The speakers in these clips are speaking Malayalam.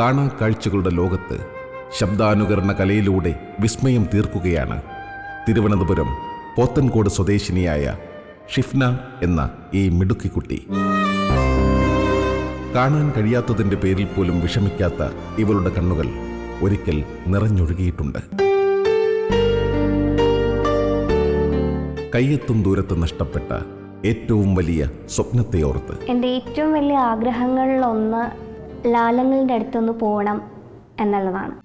കാണാ കാഴ്ചകളുടെ ലോകത്ത് ശബ്ദാനുകരണ കലയിലൂടെ വിസ്മയം തീർക്കുകയാണ്. തിരുവനന്തപുരം പോത്തൻകോട് സ്വദേശിനിയായ ഷിഫ്ന എന്ന ഈ മിടുക്കിക്കുട്ടി. കാണാൻ കഴിയാത്തതിന്റെ പേരിൽ പോലും വിഷമിക്കാത്ത ഇവളുടെ കണ്ണുകൾ ഒരിക്കൽ നിറഞ്ഞൊഴുകിയിട്ടുണ്ട്. കയ്യെത്തും ദൂരത്ത് നഷ്ടപ്പെട്ട ഏറ്റവും വലിയ സ്വപ്നത്തെ ഓർത്ത് എന്റെ ഏറ്റവും വലിയ ആഗ്രഹങ്ങളിലൊന്ന് ലാലങ്ങളുടെ അടുത്തൊന്ന് പോകണം എന്നുള്ളതാണ്.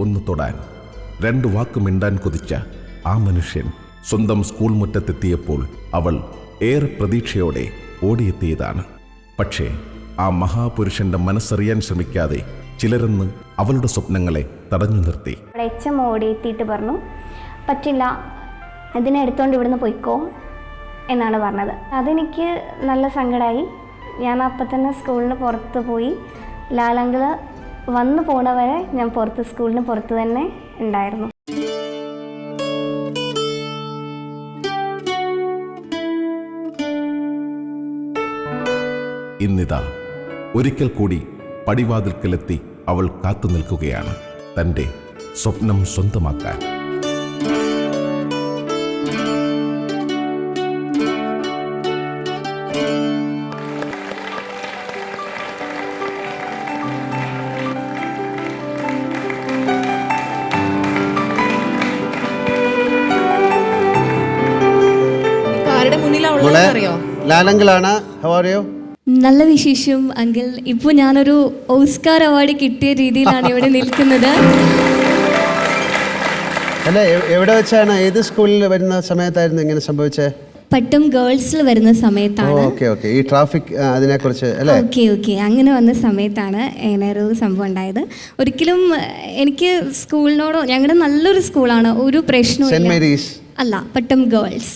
ഒന്ന് തൊടാൻ രണ്ട് വാക്ക് മിണ്ടാൻ കൊതിച്ച ആ മനുഷ്യൻ സ്വന്തം സ്കൂൾ മുറ്റത്തെത്തിയപ്പോൾ അവൾ ഏറെ പ്രതീക്ഷയോടെ ഓടിയെത്തിയതാണ്. പക്ഷേ ആ മഹാപുരുഷന്റെ മനസ്സറിയാൻ ശ്രമിക്കാതെ ചിലരെന്ന് അവളുടെ സ്വപ്നങ്ങളെ തടഞ്ഞു നിർത്തി. അവളെ എച്ചം ഓടിയെത്തിയിട്ട് പറഞ്ഞു പറ്റില്ല ഇതിനെ എടുത്തോണ്ട് ഇവിടുന്ന് പൊയ്ക്കോ. എന്നാണ് പറഞ്ഞത്. അതെനിക്ക് നല്ല സങ്കടമായി ഞാൻ അപ്പം തന്നെ സ്കൂളിന് പുറത്ത് പോയി. ലാലങ്കിൾ വന്നു പോണവരെ ഞാൻ പുറത്ത് സ്കൂളിന് പുറത്ത് തന്നെ ഉണ്ടായിരുന്നു. ഇന്നിതാ ഒരിക്കൽ കൂടി പടിവാതിൽക്കലെത്തി അവൾ കാത്തു നിൽക്കുകയാണ് തന്റെ സ്വപ്നം സ്വന്തമാക്കാൻ. ലാലങ്കിളാണ്. നല്ല വിശേഷം അങ്കിൾ. ഇപ്പോൾ ഞാനൊരു ഓസ്കാർ അവാർഡ് കിട്ടിയ രീതിയിലാണ് ഇവിടെ നിൽക്കുന്നത്. അല്ല എവിടെ വെച്ചാണ്? ഏത് സ്കൂളിൽ വരുന്ന സമയത്തായിരുന്നു ഇങ്ങനെ സംഭവിച്ചത് പട്ടം ഗേൾസിൽ വരുന്ന സമയത്താണ്. Okay okay. ഈ ട്രാഫിക് അതിനെക്കുറിച്ച് അല്ലേ? Okay okay. അങ്ങനെ വന്ന സമയത്താണ് ഇങ്ങനെ ഒരു സംഭവം ഉണ്ടായത്. ഒരിക്കലും എനിക്ക് സ്കൂളിനോടോ ഞങ്ങളുടെ നല്ലൊരു സ്കൂളാണ്. ഒരു പ്രശ്നവും മേരീസ്. അല്ല പട്ടം ഗേൾസ്.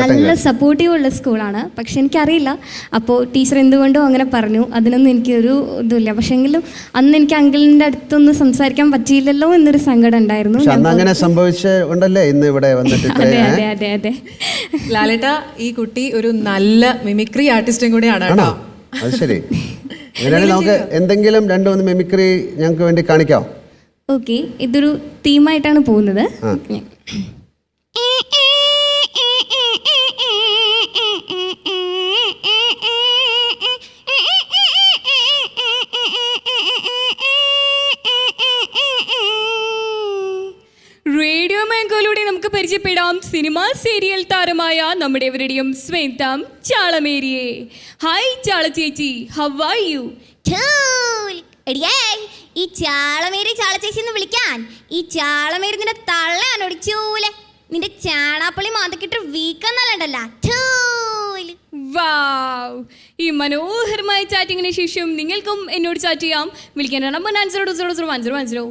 നല്ല സപ്പോർട്ടീവ് ഉള്ള സ്കൂളാണ്. പക്ഷെ എനിക്കറിയില്ല. അപ്പോൾ ടീച്ചർ എന്തുകൊണ്ടോ അങ്ങനെ പറഞ്ഞു. അതിനൊന്നും എനിക്കൊരു ഇതുമില്ല. പക്ഷെ എങ്കിലും അന്ന് എനിക്ക് അങ്കിളിന്റെ അടുത്തൊന്നും സംസാരിക്കാൻ പറ്റിയില്ലല്ലോ എന്നൊരു സങ്കടം ഉണ്ടായിരുന്നു. അന്ന് അങ്ങനെ സംഭവിച്ചുണ്ടല്ലേ ഇന്ന് ഇവിടെ വന്നിട്ട് അതെ അതെ അതെ അതെ. ലാലേട്ട ഈ കുട്ടി ഒരു നല്ല മിമിക്രി ആർട്ടിസ്റ്റും കൂടിയാണ് കേട്ടോ. അത് ശരി. അങ്ങനെയാണെങ്കിൽ നമുക്ക് എന്തെങ്കിലും രണ്ടു മൂന്ന് മിമിക്രി ഞങ്ങൾക്ക് വേണ്ടി കാണിക്കാം. ഓക്കെ ഇതൊരു തീമായിട്ടാണ് പോകുന്നത്. മാംഗോയിലൂടെ നമുക്ക് പരിചയപ്പെടാം സിനിമ സീരിയൽ താരമായ നമ്മുടെ എവരുടെയും സ്വന്തം ചാളമേരിയെ. ഹായ് ചാള ചേച്ചി. ഹൗ ആർ യു ഈ ചാളമേരി ചാളച്ചേച്ചി എന്ന് വിളിക്കാൻ ഈ ചാളമേരി നിന്റെ തള്ളയാണ് ഒടിച്ചൂലെ നിന്റെ ചാണാപ്പള്ളി മാതക്കിട്ട് വീക്കെന്നല്ലണ്ടല്ല വാവ് ഈ മനോഹരമായ ചാറ്റിങ്ങിന് ശേഷം നിങ്ങൾക്കും എന്നോട് ചാറ്റ് ചെയ്യാം. വിളിക്കാൻ number nine zero zero zero one zero one zero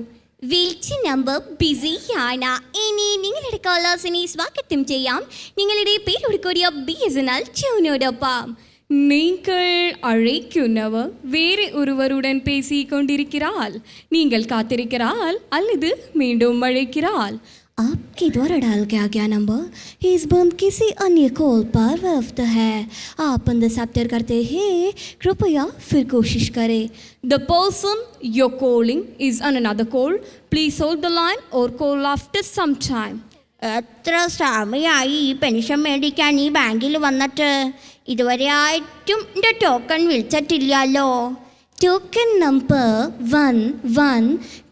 വീഴ്ച നമ്പർ ബിസിയാണ് ഇനി നിങ്ങളുടെ കോളേഴ്സിനെ സ്വാഗതം ചെയ്യാം നിങ്ങളുടെ പേരൊടുക്കൂടിയ ബി എസ് എൻ എൽ ചൂനോടൊപ്പം நீங்கள் அழைக்குன்னவர் வேறு ஒருவருடன் பேசிக் கொண்டிருக்கிறாள். நீங்கள் காத்திருக்கிறாள் அல்லது மீண்டும் அழைக்கிறாள். आपके द्वारा डाल गया गया नंबर इस बंद किसी अन्य कॉल पर व्यस्त है आप बंद सब्टर करते हैं कृपया फिर कोशिश करें The person you're calling is on another call. Please hold the line or call after some time. എത്ര സമയമായി ഈ പെൻഷൻ മേടിക്കാൻ ഈ ബാങ്കിൽ വന്നിട്ട് ഇതുവരെ ആയിട്ടും എൻ്റെ token വിളിച്ചിട്ടില്ലല്ലോ token number one one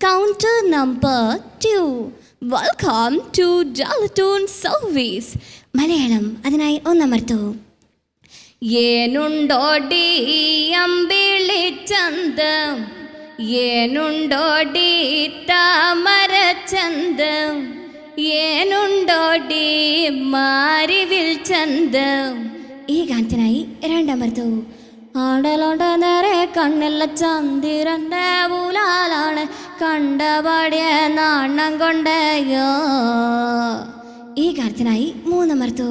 counter number two Welcome to Dalatun service Malayalam അതിനായി ഒന്നമർത്തു. ഏനുണ്ടോടി താമര ചന്തം? ഏനുണ്ടോടി മാരിവിൽ ചന്തം? ഈ ഗാനത്തിനായി രണ്ടമർത്തു. ആടലോട്ട നേരെ കണ്ണില്ല ചന്ദിരന്റെ ഊലാലാണ് കണ്ടപാടിയ നാണം കൊണ്ടയോ ഈ കാര്യത്തിനായി മൂന്നമർത്തു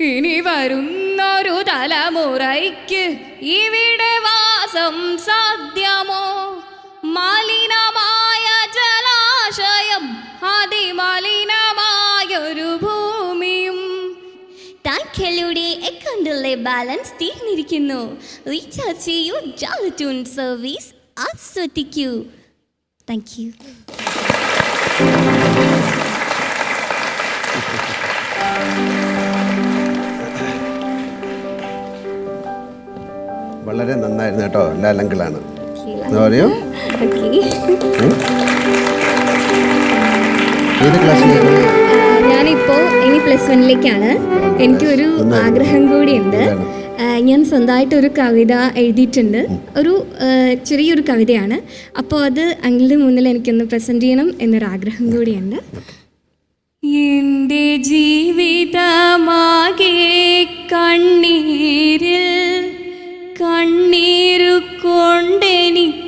ഇനി വരുന്നൊരു തലമുറയ്ക്ക് ഇവിടെ വാസം സാധ്യമോ? മലിനമായ കുട്ടികളെ ബാലൻസ് തീർന്നിരിക്കുന്നു. റീചാർജ് ചെയ്യൂ. ജാലറ്റൂൺ സർവീസ് ആസ്വദിക്കൂ. താങ്ക് യു വളരെ നന്നായിരുന്നു കേട്ടോ. ലാലങ്കിളാണ് പറയൂ ഏത് ക്ലാസ്സിലേക്ക് ഞാനിപ്പോൾ ഇനി പ്ലസ് വണ്ണിലേക്കാണ് എനിക്കൊരു ആഗ്രഹം കൂടിയുണ്ട്. ഞാൻ സ്വന്തമായിട്ട് ഒരു കവിത എഴുതിയിട്ടുണ്ട്. ഒരു ചെറിയൊരു കവിതയാണ്. അപ്പോൾ അത് അങ്കിളുടെ മുന്നിൽ എനിക്കൊന്ന് പ്രസന്റ് ചെയ്യണം എന്നൊരു ആഗ്രഹം കൂടിയുണ്ട്. എന്റെ ജീവിതമാകെ കണ്ണീരിൽ കണ്ണീരു കൊണ്ടെനിക്കാറാട്ട്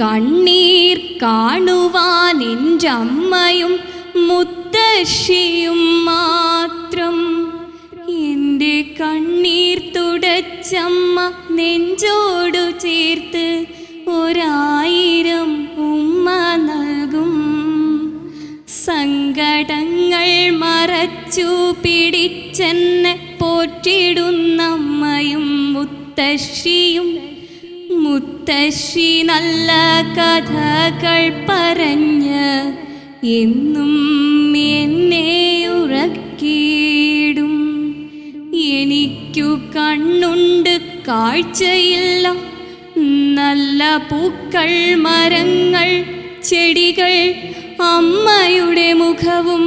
കണ്ണീർ കാണുവാൻ എന്റെ അമ്മയും മുത്തശ്ശിയും മാത്രം. എന്റെ കണ്ണീർ തുടച്ചമ്മ നെഞ്ചോടു ചേർത്ത് ഒരായിരം ഉമ്മ നൽകും. സങ്കടങ്ങൾ മറച്ചു പിടിച്ചെന്നെ പോറ്റിടുന്നമ്മയും മുത്തശ്ശിയും മുത്തശ്ശി നല്ല കഥകൾ പറഞ്ഞ് എന്നും എന്നെ ഉറക്കിയിടും. എനിക്കു കണ്ണുണ്ട് കാഴ്ചയില്ല. നല്ല പൂക്കൾ മരങ്ങൾ ചെടികൾ അമ്മയുടെ മുഖവും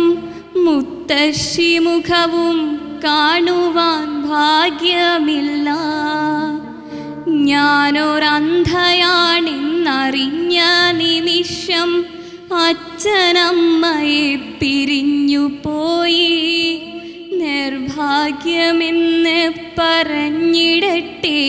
മുത്തശ്ശി മുഖവും കാണുവാൻ ഭാഗ്യമില്ല. ഞാനൊരന്ധയാണെന്നറിഞ്ഞ നിമിഷം അച്ഛനമ്മയെ പിരിഞ്ഞു പോയി. നിർഭാഗ്യമെന്ന് പറഞ്ഞിടട്ടെ.